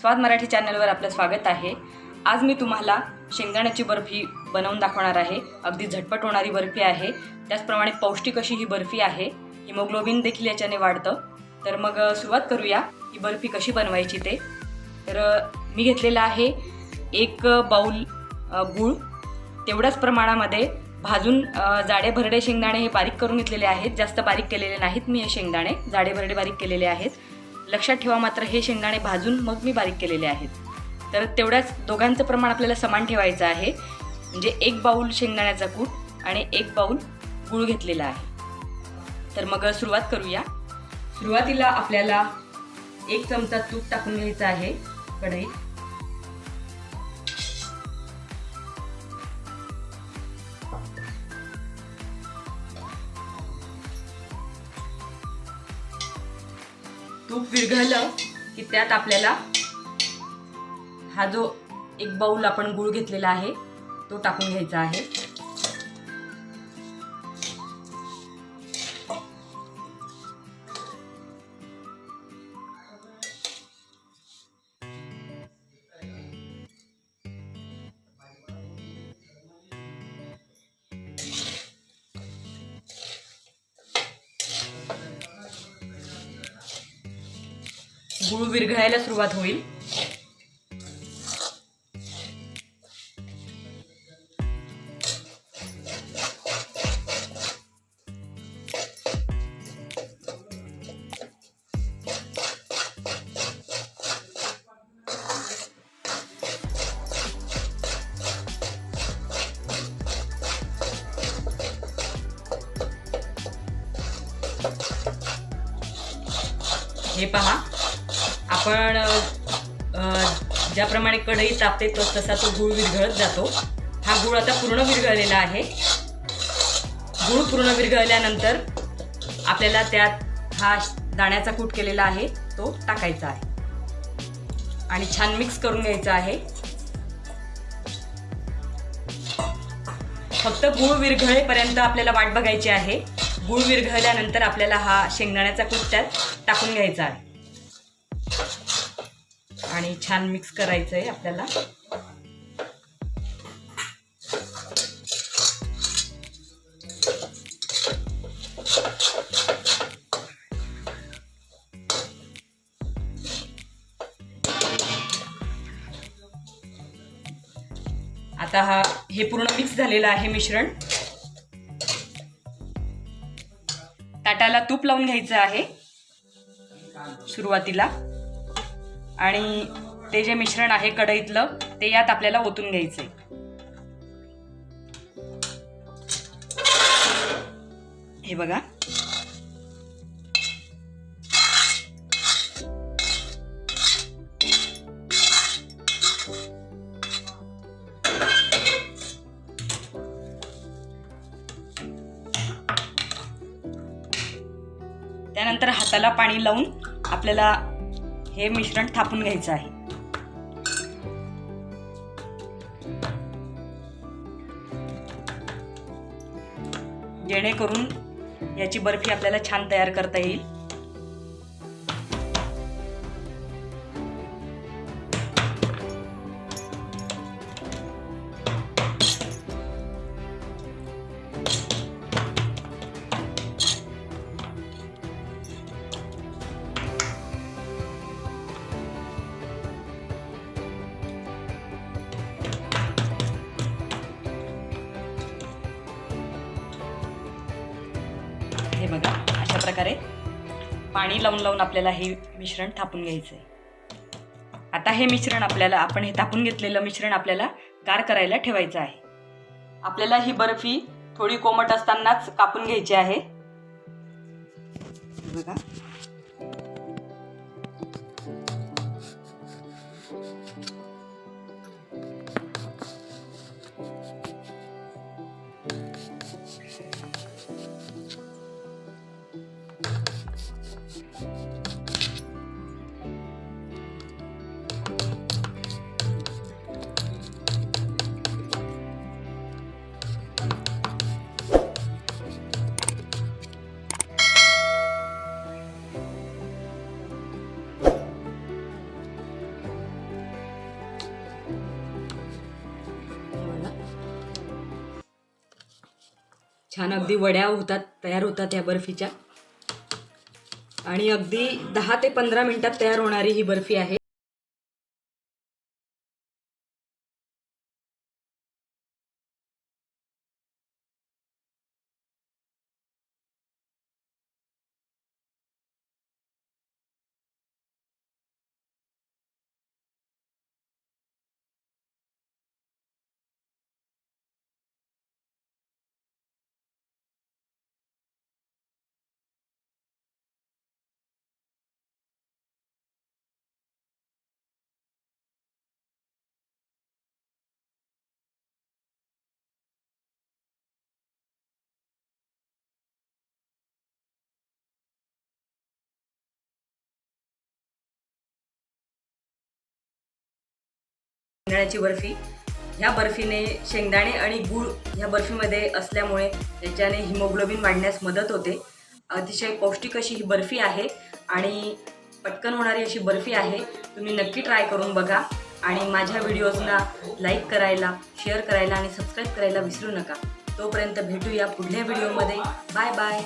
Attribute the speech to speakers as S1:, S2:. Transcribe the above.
S1: स्वाद मराठी चॅनलवर आपलं स्वागत आहे. आज मी तुम्हाला शेंगदाण्याची बर्फी बनवून दाखवणार आहे. अगदी झटपट होणारी बर्फी आहे. त्याचप्रमाणे पौष्टिक अशी ही बर्फी आहे. हिमोग्लोबिन देखील याच्याने वाढतं. तर मग सुरुवात करूया. ही बर्फी कशी बनवायची ते. तर मी घेतलेलं आहे एक बाऊल गूळ. तेवढ्याच प्रमाणामध्ये भाजून जाडे भरडे शेंगदाणे हे बारीक करून घेतलेले आहेत. जास्त बारीक केलेले नाहीत मी हे शेंगदाणे. जाडे भरडे बारीक केलेले आहेत. लक्षात ठेवा मात्र हे शेंगदाणे भाजून मग मी बारीक केलेले आहेत. तर तेवढ्याच दोघांचं प्रमाण आपल्याला समान ठेवायचं आहे. म्हणजे एक बाऊल शेंगदाण्याचा कूट आणि एक बाऊल गूळ घेतलेला आहे. तर मग सुरुवात करूया. सुरुवातीला आपल्याला एक चमचा तूप टाकून घ्यायचं आहे. कढईत. तूप विरघळलं की त्यात आपल्याला हा जो एक बाऊल आपण गूळ घेतलेला आहे तो टाकून घ्यायचा आहे. गुळ विरघळायला सुरुवात होईल. हे पहा. आपण ज्याप्रमाणे कढई तापते तो तसा तो गूळ विरघळत जातो. हा गूळ आता पूर्ण विरघळलेला आहे. गूळ पूर्ण विरघळल्यानंतर आपल्याला त्यात हा दाण्याचा कूट केलेला आहे तो टाकायचा आहे. आणि छान मिक्स करून घ्यायचा आहे. फक्त गूळ विरघळेपर्यंत आपल्याला वाट बघायची आहे. गूळ विरघळल्यानंतर आपल्याला हा शेंगदाण्याचा कूट त्यात टाकून घ्यायचा आहे. आणि छान मिक्स करायचं आहे आपल्याला. आता हा हे पूर्ण मिक्स झालेलं आहे मिश्रण. ताटाला तूप लावून घ्यायचं आहे. सुरुवातीला. आणि ते जे मिश्रण आहे कढईतलं ते यात आपल्याला ओतून घ्यायचंय. हे बघा. त्यानंतर हाताला पाणी लावून आपल्याला हे मिश्रण थापून घ्यायचं आहे. जेणेकरून याची बर्फी आपल्याला छान तयार करता येईल. हे बघा. अशा प्रकारे पाणी लावून लावून आपल्याला हे मिश्रण थापून घ्यायचं आहे आता हे मिश्रण आपल्याला आपण हे थापून घेतलेलं मिश्रण आपल्याला गार करायला ठेवायचं आहे. आपल्याला ही बर्फी थोडी कोमट असतानाच कापून घ्यायची आहे. बघा. छान अगदी वड्या होतात तयार होतात या बर्फीच्या. आणि अगदी दहा ते पंधरा मिनिटात तयार होणारी ही बर्फी आहे. शेंगदाण्याची बर्फी. ह्या बर्फीने शेंगदाणे आणि गूळ ह्या बर्फीमध्ये असल्यामुळे त्याच्याने हिमोग्लोबिन वाढण्यास मदत होते. अतिशय पौष्टिक अशी ही बर्फी आहे आणि पटकन होणारी अशी बर्फी आहे. तुम्ही नक्की ट्राय करून बघा आणि माझ्या व्हिडिओजना लाईक करायला शेअर करायला आणि सबस्क्राईब करायला विसरू नका. तोपर्यंत भेटूया पुढल्या व्हिडिओमध्ये. Bye bye.